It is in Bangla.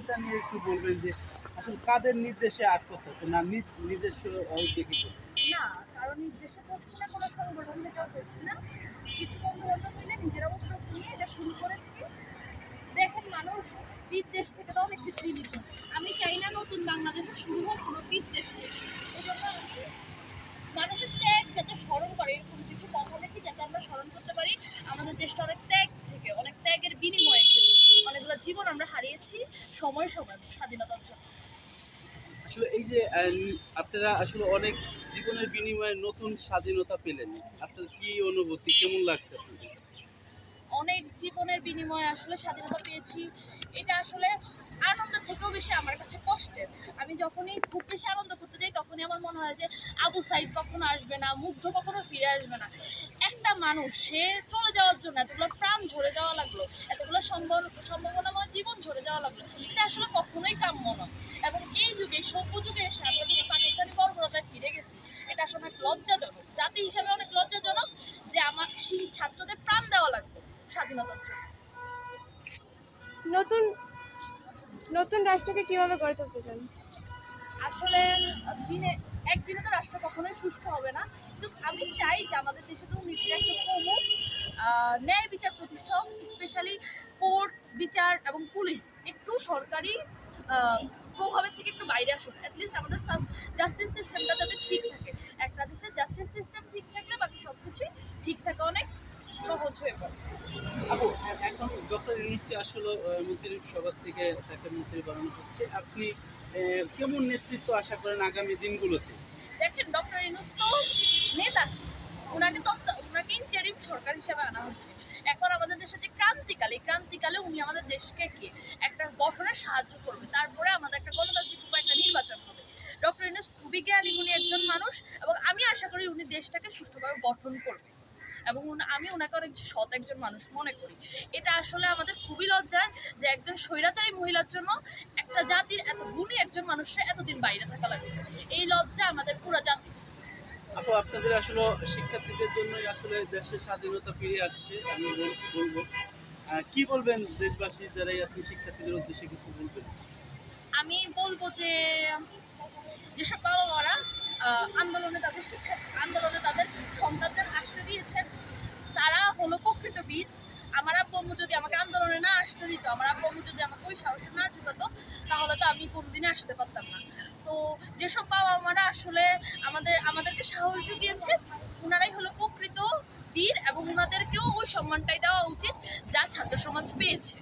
সেটা নিয়ে একটু বলবেন যে আসলে কাদের নির্দেশে আট করতেছে না নিজস্ব না না না। উদ্যোগ নিত আমি চাই না নতুন বাংলাদেশে শুরু হোক মানুষের ত্যাগ যাতে স্মরণ করে, এরকম কিছু কথা দেখি যাতে আমরা স্মরণ করতে পারি। আমাদের দেশটা অনেক ত্যাগ থেকে, অনেক ত্যাগের বিনিময়ে জীবন আমরা হারিয়েছি সময় সময় স্বাধীনতার জন্য। আসলে এই যে আপনারা আসলে অনেক জীবনের বিনিময়ে নতুন স্বাধীনতা পেলেন। আপনার কি অনুভূতি? কেমন লাগছে আপনাদের অনেক জীবনের বিনিময়ে আসলে স্বাধীনতা পেয়েছি। এটা আসলে আনন্দের থেকেও বেশি আমার কাছে কষ্টের। আমি যখনই খুব বেশি আনন্দ করতে যাই মনে হয় যে আবু সাইদ কখনো আসবে না মুগ্ধ কখনো ফিরে আসবে না। একটা মানুষ সে চলে যাওয়ার জন্য এতগুলো প্রাণ ঝরে যাওয়া লাগল এতগুলো সম্ভব সম্ভাবনাময় জীবন ঝরে যাওয়া লাগল এটা আসলে কখনোই কাম্য নয়। এবং এই যুগে সভ্য যুগে এসে আমরা যদি পাকিস্তানি বর্বরতায় ফিরে গেছি এটা আসলে অনেক লজ্জাজনক। জাতি হিসাবে অনেক লজ্জাজনক যে আমার সেই ছাত্রদের প্রাণ দেওয়া লাগবে স্বাধীনতার জন্য। নতুন নতুন রাষ্ট্রকে কীভাবে গড়ে তুলতে চান? আসলে দিনে একদিনে তো রাষ্ট্র কখনোই সুস্থ হবে না। কিন্তু আমি চাই যে আমাদের দেশে তো নীতিটা একটু কমুক ন্যায় বিচার প্রতিষ্ঠা হোক স্পেশালি কোর্ট বিচার এবং পুলিশ একটু সরকারি প্রভাবের থেকে একটু বাইরে আসুক। অ্যাটলিস্ট আমাদের জাস্টিস সিস্টেমটা যাতে ঠিক থাকে। একটা দেশের জাস্টিস সিস্টেম ঠিক থাকলে বাকি সব কিছুই ঠিক থাকা সহজ হয়ে পড়ে। আপু এখন ডক্টর ইউনুসকে আসলে আহ, মন্ত্রিসভা থেকে তাকে মন্ত্রী বানানো হচ্ছে। আপনি কেমন নেতৃত্ব আশা করেন আগামী দিনগুলোতে? দেখেন ডক্টর ইনুস তো নেতা। তত্ত্ব ইন্টারিম সরকার হিসেবে আনা হচ্ছে। এখন আমাদের দেশে যে ক্রান্তিকাল এই ক্রান্তিকালে উনি আমাদের দেশকে কি? একটা গঠনে সাহায্য করবে। তারপরে আমাদের একটা গণতান্ত্রিক উপায় একটা নির্বাচন হবে। ডক্টর ইনুস খুবই জ্ঞানী উনি একজন মানুষ এবং আমি আশা করি উনি দেশটাকে সুষ্ঠুভাবে গঠন করবে। এবং আমি ওনাকে অনেক সৎ একজন মানুষ মনে করি। এটা আসলে আমাদের খুবই লজ্জার যে একজন স্বৈরাচারী মহিলার জন্য একটা জাতির এত গুণী একজন মানুষের এতদিন বাইরে থাকা লাগছে। এই লজ্জা আমাদের পুরো জাতি। আপু আপনাদের আসলে শিক্ষার্থীদের জন্যই আসলে দেশের স্বাধীনতা ফিরে আসছে আমি বলব। কি বলবেন দেশবাসী যারাই আছেন শিক্ষার্থীদের উদ্দেশ্যে কিছু বলবেন? আমি বলব যে যেসব আন্দোলনে তাদের শিক্ষা, আন্দোলনে তাদের সন্তানদের আসতে দিয়েছেন। তারা হলো প্রকৃত বীর। আমার আব্বু যদি আমাকে আন্দোলনে না আসতে দিত, আমার আব্বু যদি আমাকে ওই সাহস না জুটাতো তাহলে তো আমি কোনোদিনে আসতে পারতাম না। তো যেসব বাবা মারা আসলে আমাদের, আমাদেরকে সাহস জুগিয়েছে ওনারাই হলো প্রকৃত বীর এবং ওনাদেরকেও ওই সম্মানটাই দেওয়া উচিত যা ছাত্র সমাজ পেয়েছে।